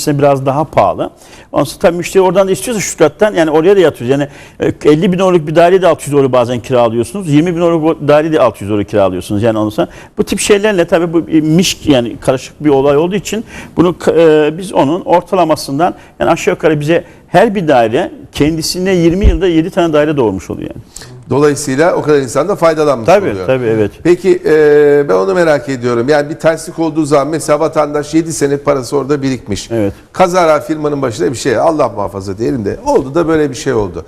öncekisine biraz daha pahalı. Ondan sonra tabii müşteri oradan da istiyorsa Stuttgart'tan yani oraya da yatırıyoruz. Yani e, 50 bin euroluk bir daire de 600 euro bazen kiralıyorsunuz. 20 bin euroluk daire de 600 euro kiralıyorsunuz. Yani ondan bu tip şeylerle tabii bu e, miş yani karışık bir olay olduğu için bunu e, biz onun ortalamasından yani aşağı yukarı bize her bir daire kendisine 20 yılda 7 tane daire doğurmuş oluyor yani. Dolayısıyla o kadar insan da faydalanmış Tabii oluyor. tabii evet. Peki e, ben onu merak ediyorum. Yani bir terslik olduğu zaman mesela vatandaş 7 sene parası orada birikmiş. Evet. Kazara firmanın başına bir şey Allah muhafaza diyelim de oldu da böyle bir şey oldu.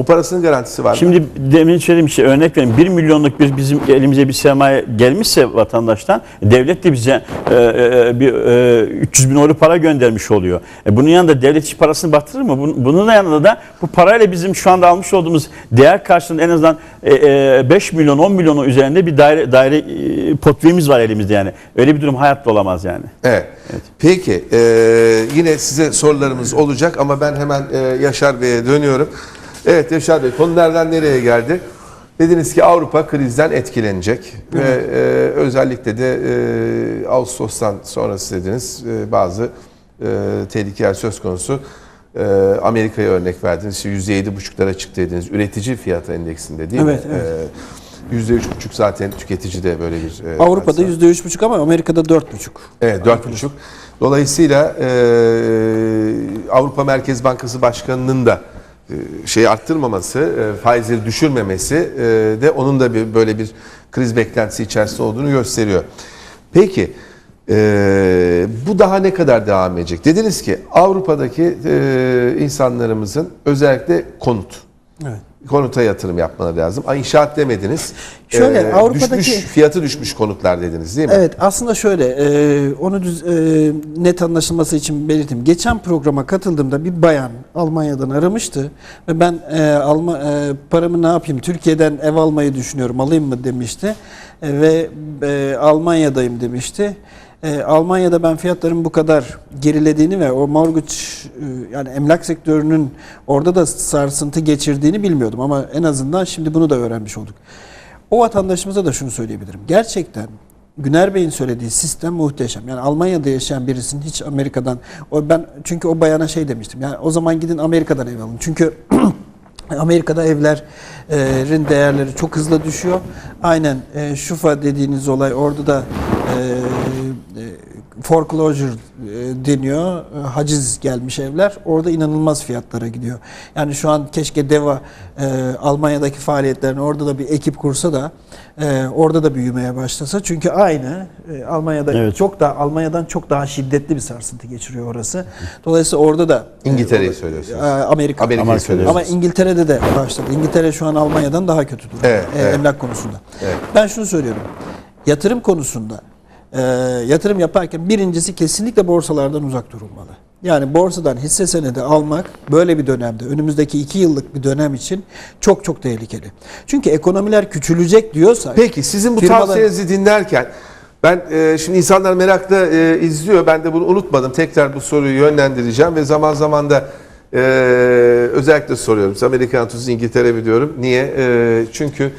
O parasının garantisi var? Şimdi demin söylediğim şey örnek vereyim. 1 milyonluk bir bizim elimize bir sermaye gelmişse vatandaştan devlet de bize e, e, bir e, 300 bin euro para göndermiş oluyor. E, bunun yanında devlet hiç parasını batırır mı? Bunun, bunun yanında da bu parayla bizim şu anda almış olduğumuz değer karşılığında en azından e, e, 5 milyon 10 milyonun üzerinde bir daire daire e, portföyümüz var elimizde yani. Öyle bir durum hayatta olamaz yani. Evet. Peki e, yine size sorularımız olacak ama ben hemen e, Yaşar Bey'e dönüyorum. Evet Yaşar Bey konu nereden nereye geldi? Dediniz ki Avrupa krizden etkilenecek ve e, özellikle de e, Ağustos'tan sonrası dediniz e, bazı e, tehlikeler söz konusu. E, Amerika'ya örnek verdiniz. İşte %7,5'lara çıktı dediniz. Üretici fiyatı endeksinde değil Evet, mi? E, %3,5 zaten tüketici de böyle bir... e, Avrupa'da hadise. %3,5 ama Amerika'da 4,5. Evet, dört buçuk. Dolayısıyla e, Avrupa Merkez Bankası Başkanı'nın da şeyi arttırmaması, e, faizleri düşürmemesi e, de onun da bir böyle bir kriz beklentisi içerisinde olduğunu gösteriyor. Peki e, bu daha ne kadar devam edecek? Dediniz ki Avrupa'daki e, insanlarımızın özellikle konut. Evet. Konuta yatırım yapmaları lazım. Ay inşaat demediniz. Şöyle, E, Avrupa'daki- düşmüş, fiyatı düşmüş konutlar dediniz değil mi? Evet aslında şöyle e, onu düz, e, net anlaşılması için belirteyim. Geçen programa katıldığımda bir bayan Almanya'dan aramıştı ve ben e, alma, e, paramı ne yapayım Türkiye'den ev almayı düşünüyorum alayım mı demişti ve e, Almanya'dayım demişti. E, Almanya'da ben fiyatların bu kadar gerilediğini ve o mortgage e, yani emlak sektörünün orada da sarsıntı geçirdiğini bilmiyordum ama en azından şimdi bunu da öğrenmiş olduk. O vatandaşımıza da şunu söyleyebilirim. Gerçekten Güner Bey'in söylediği sistem muhteşem. Yani Almanya'da yaşayan birisinin hiç Amerika'dan o ben çünkü o bayana şey demiştim. Yani o zaman gidin Amerika'dan ev alın. Çünkü Amerika'da evlerin değerleri çok hızlı düşüyor. Aynen e, Şufa dediğiniz olay orada da e, e, foreclosure e, deniyor. E, haciz gelmiş evler. Orada inanılmaz fiyatlara gidiyor. Yani şu an keşke DEVA e, Almanya'daki faaliyetlerini orada da bir ekip kursa da e, orada da büyümeye başlasa. Çünkü aynı e, Almanya'da Evet. çok daha Almanya'dan çok daha şiddetli bir sarsıntı geçiriyor orası. Dolayısıyla orada da İngiltere'yi söylüyorsunuz. Amerika. Amerika'yı Amerika söylüyorsunuz. Ama İngiltere'de de başladı. İngiltere şu an Almanya'dan daha kötü durumda. Evet, evet. Emlak konusunda. Evet. Ben şunu söylüyorum. Yatırım konusunda e, yatırım yaparken birincisi kesinlikle borsalardan uzak durulmalı. Yani borsadan hisse senedi almak böyle bir dönemde, önümüzdeki iki yıllık bir dönem için çok çok tehlikeli. Çünkü ekonomiler küçülecek diyorsa... Peki sizin bu firmalar- tavsiyenizi dinlerken ben e, şimdi insanlar merakla e, izliyor. Ben de bunu unutmadım. Tekrar bu soruyu yönlendireceğim ve zaman zaman da e, özellikle soruyorum. Amerikan tutuzu İngiltere mi diyorum. Niye? E, çünkü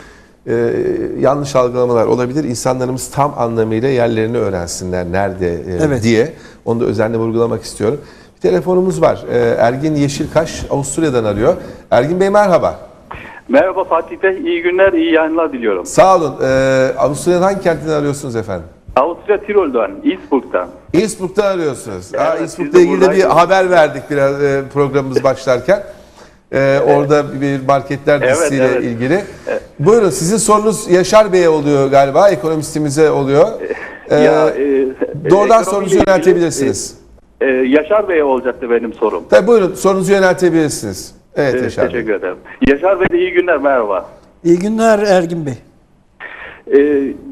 e, yanlış algılamalar olabilir. İnsanlarımız tam anlamıyla yerlerini öğrensinler nerede e, Evet. diye. Onu da özenle vurgulamak istiyorum. Bir telefonumuz var. E, Ergin Yeşilkaş Avusturya'dan arıyor. Ergin Bey merhaba. Merhaba Fatih Bey, iyi günler, iyi yayınlar diliyorum. Sağ olun. E, Avusturya'nın hangi kentinden arıyorsunuz efendim? Avusturya Tirol'dan, Innsbruck'tan. Innsbruck'ta arıyorsunuz. Aa, Evet, de ilgili bir haber verdik biraz e, programımız başlarken. E, Orada bir marketler Evet, dizisiyle evet. ilgili. Buyurun sizin sorunuz Yaşar Bey'e oluyor galiba, ekonomistimize oluyor. E, Ya, e, doğrudan sorunuzu yöneltebilirsiniz. e, e, Yaşar Bey'e olacaktı benim sorum. Tabii buyurun sorunuzu yöneltebilirsiniz. Evet E, Yaşar Bey. teşekkür ederim. Yaşar Bey de iyi günler, merhaba. İyi günler Ergin Bey. E,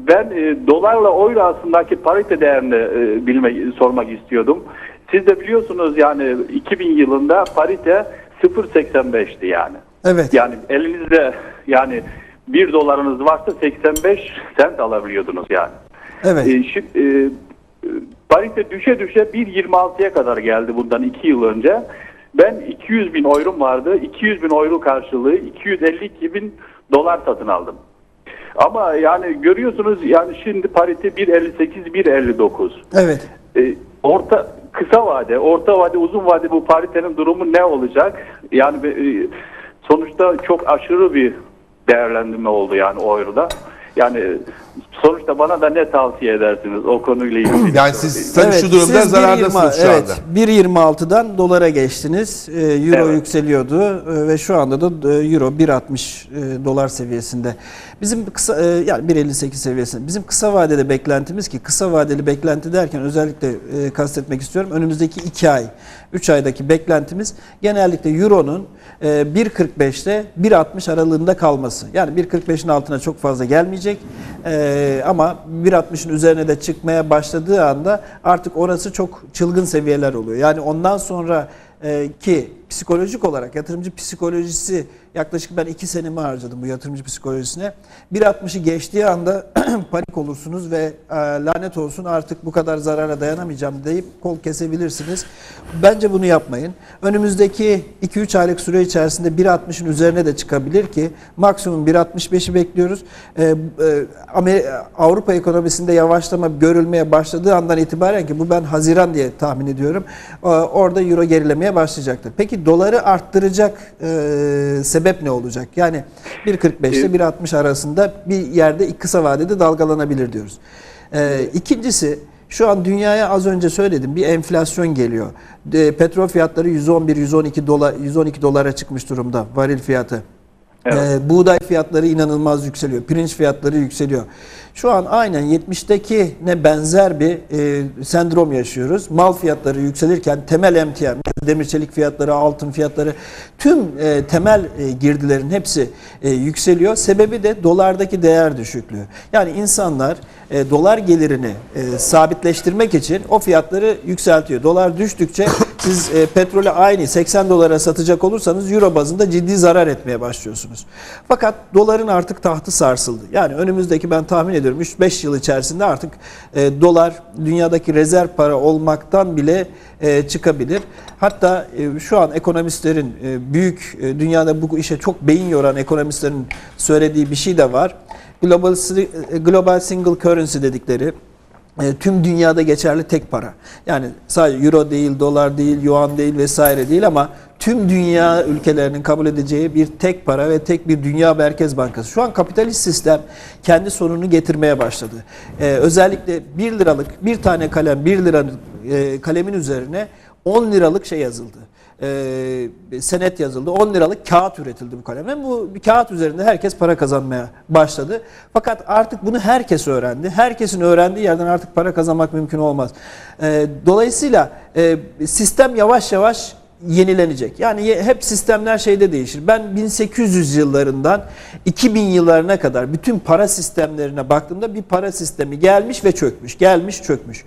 ben e, dolarla euro arasındaki parite değerini e, bilmek, sormak istiyordum. Siz de biliyorsunuz yani 2000 yılında parite 0.85'ti yani. Evet. Yani elinizde yani 1 dolarınız varsa 85 sent alabiliyordunuz yani. Evet. E, şi- e, e, parite düşe düşe 1.26'ya kadar geldi bundan 2 yıl önce. Ben 200 bin eurum vardı. 200 bin euro karşılığı 252 bin dolar satın aldım. Ama yani görüyorsunuz yani şimdi parite 1.58 1.59. Evet. E, orta kısa vade, orta vade, uzun vade bu paritenin durumu ne olacak? Yani e, sonuçta çok aşırı bir değerlendirme oldu yani o euroda. Yani sonuçta bana da ne tavsiye edersiniz o konuyla ilgili? Yani siz tabii şu durumda siz zarardasınız 1.20 şu evet, anda. 1.26'dan dolara geçtiniz. Ee, Euro Evet. yükseliyordu e, ve şu anda da e, Euro 1.60 e, dolar seviyesinde. Bizim kısa yani 1.58 seviyesinde. Bizim kısa vadede beklentimiz ki kısa vadeli beklenti derken özellikle kastetmek istiyorum. Önümüzdeki 2 ay, 3 aydaki beklentimiz genellikle Euro'nun e, 1.45'te 1.60 aralığında kalması. Yani 1.45'in altına çok fazla gelmeyecek. E, ama 1.60'ın üzerine de çıkmaya başladığı anda artık orası çok çılgın seviyeler oluyor. Yani ondan sonra e, ki psikolojik olarak yatırımcı psikolojisi yaklaşık ben 2 senemi harcadım bu yatırımcı psikolojisine. 1.60'ı geçtiği anda panik olursunuz ve e, lanet olsun artık bu kadar zarara dayanamayacağım deyip kol kesebilirsiniz. Bence bunu yapmayın. Önümüzdeki 2-3 aylık süre içerisinde 1.60'ın üzerine de çıkabilir ki maksimum 1.65'i bekliyoruz. E, e, Avrupa ekonomisinde yavaşlama görülmeye başladığı andan itibaren ki bu ben Haziran diye tahmin ediyorum. e, Orada euro gerilemeye başlayacaktır. Peki doları arttıracak e, sebep ne olacak? Yani 1.45 ile 1.60 arasında bir yerde kısa vadede dalgalanabilir diyoruz. E, ikincisi şu an dünyaya az önce söyledim bir enflasyon geliyor. E, petrol fiyatları 111-112 dolar 112 dolara çıkmış durumda varil fiyatı. Evet. Ee, buğday fiyatları inanılmaz yükseliyor. Pirinç fiyatları yükseliyor. Şu an aynen 70'teki ne benzer bir e, sendrom yaşıyoruz. Mal fiyatları yükselirken temel emtia, demir çelik fiyatları, altın fiyatları, tüm e, temel e, girdilerin hepsi e, yükseliyor. Sebebi de dolardaki değer düşüklüğü. Yani insanlar e, dolar gelirini e, sabitleştirmek için o fiyatları yükseltiyor. Dolar düştükçe siz e, petrolü aynı 80 dolara satacak olursanız euro bazında ciddi zarar etmeye başlıyorsunuz. Fakat doların artık tahtı sarsıldı. Yani önümüzdeki ben tahmin ediyorum 3-5 yıl içerisinde artık e, dolar dünyadaki rezerv para olmaktan bile e, çıkabilir. Hatta e, şu an ekonomistlerin e, büyük e, dünyada bu işe çok beyin yoran ekonomistlerin söylediği bir şey de var. Global, e, global single currency dedikleri e, tüm dünyada geçerli tek para. Yani sadece euro değil, dolar değil, yuan değil vesaire değil ama tüm dünya ülkelerinin kabul edeceği bir tek para ve tek bir dünya merkez bankası. Şu an kapitalist sistem kendi sonunu getirmeye başladı. E, özellikle 1 liralık bir tane kalem 1 liralık e, kalemin üzerine 10 liralık şey yazıldı. E, senet yazıldı. 10 liralık kağıt üretildi bu kalemle. Bu bir kağıt üzerinde herkes para kazanmaya başladı. Fakat artık bunu herkes öğrendi. Herkesin öğrendiği yerden artık para kazanmak mümkün olmaz. E, dolayısıyla e, sistem yavaş yavaş yenilenecek. Yani hep sistemler şeyde değişir. Ben 1800 yıllarından 2000 yıllarına kadar bütün para sistemlerine baktığımda bir para sistemi gelmiş ve çökmüş. Gelmiş çökmüş.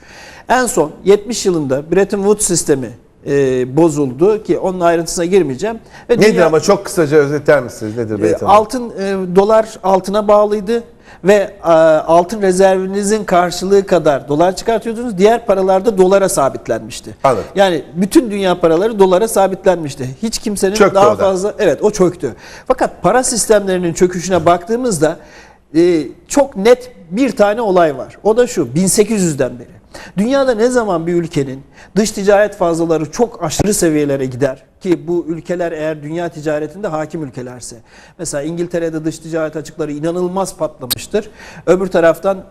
En son 70 yılında Bretton Woods sistemi e, bozuldu ki onun ayrıntısına girmeyeceğim. Ve Nedir dünya- ama çok kısaca özetler misiniz? Nedir e, Beyt Hanım? altın e, dolar altına bağlıydı ve e, altın rezervinizin karşılığı kadar dolar çıkartıyordunuz. Diğer paralarda dolara sabitlenmişti. Anladım. Yani bütün dünya paraları dolara sabitlenmişti. Hiç kimsenin Çöktü daha fazla evet o çöktü. Fakat para sistemlerinin çöküşüne baktığımızda e, çok net bir tane olay var. O da şu 1800'den beri. Dünyada ne zaman bir ülkenin dış ticaret fazlaları çok aşırı seviyelere gider ki bu ülkeler eğer dünya ticaretinde hakim ülkelerse. Mesela İngiltere'de dış ticaret açıkları inanılmaz patlamıştır. Öbür taraftan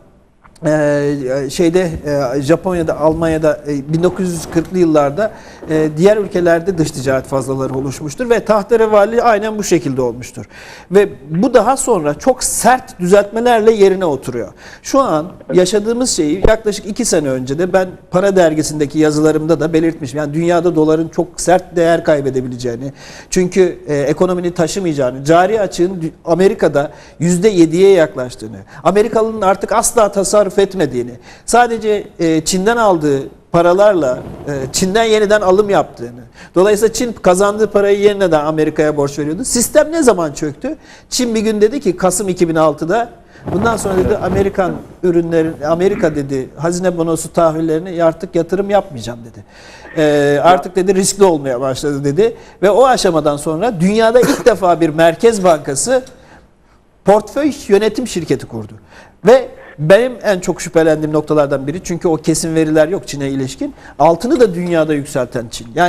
ee, şeyde e, Japonya'da, Almanya'da e, 1940'lı yıllarda e, diğer ülkelerde dış ticaret fazlaları oluşmuştur ve tahterevalli aynen bu şekilde olmuştur. Ve bu daha sonra çok sert düzeltmelerle yerine oturuyor. Şu an yaşadığımız şeyi yaklaşık iki sene önce de ben Para Dergisi'ndeki yazılarımda da belirtmişim. Yani dünyada doların çok sert değer kaybedebileceğini, çünkü e, ekonominin taşımayacağını, cari açığın Amerika'da %7'ye yaklaştığını, Amerikalı'nın artık asla tasarruf etmediğini, sadece e, Çin'den aldığı paralarla e, Çin'den yeniden alım yaptığını. Dolayısıyla Çin kazandığı parayı yeniden Amerika'ya borç veriyordu. Sistem ne zaman çöktü? Çin bir gün dedi ki Kasım 2006'da bundan sonra dedi Amerikan ürünlerin Amerika dedi hazine bonosu tahvillerine artık yatırım yapmayacağım dedi. E, artık dedi riskli olmaya başladı dedi ve o aşamadan sonra dünyada ilk defa bir merkez bankası portföy yönetim şirketi kurdu. Ve benim en çok şüphelendiğim noktalardan biri çünkü o kesin veriler yok Çin'e ilişkin. Altını da dünyada yükselten Çin. Yani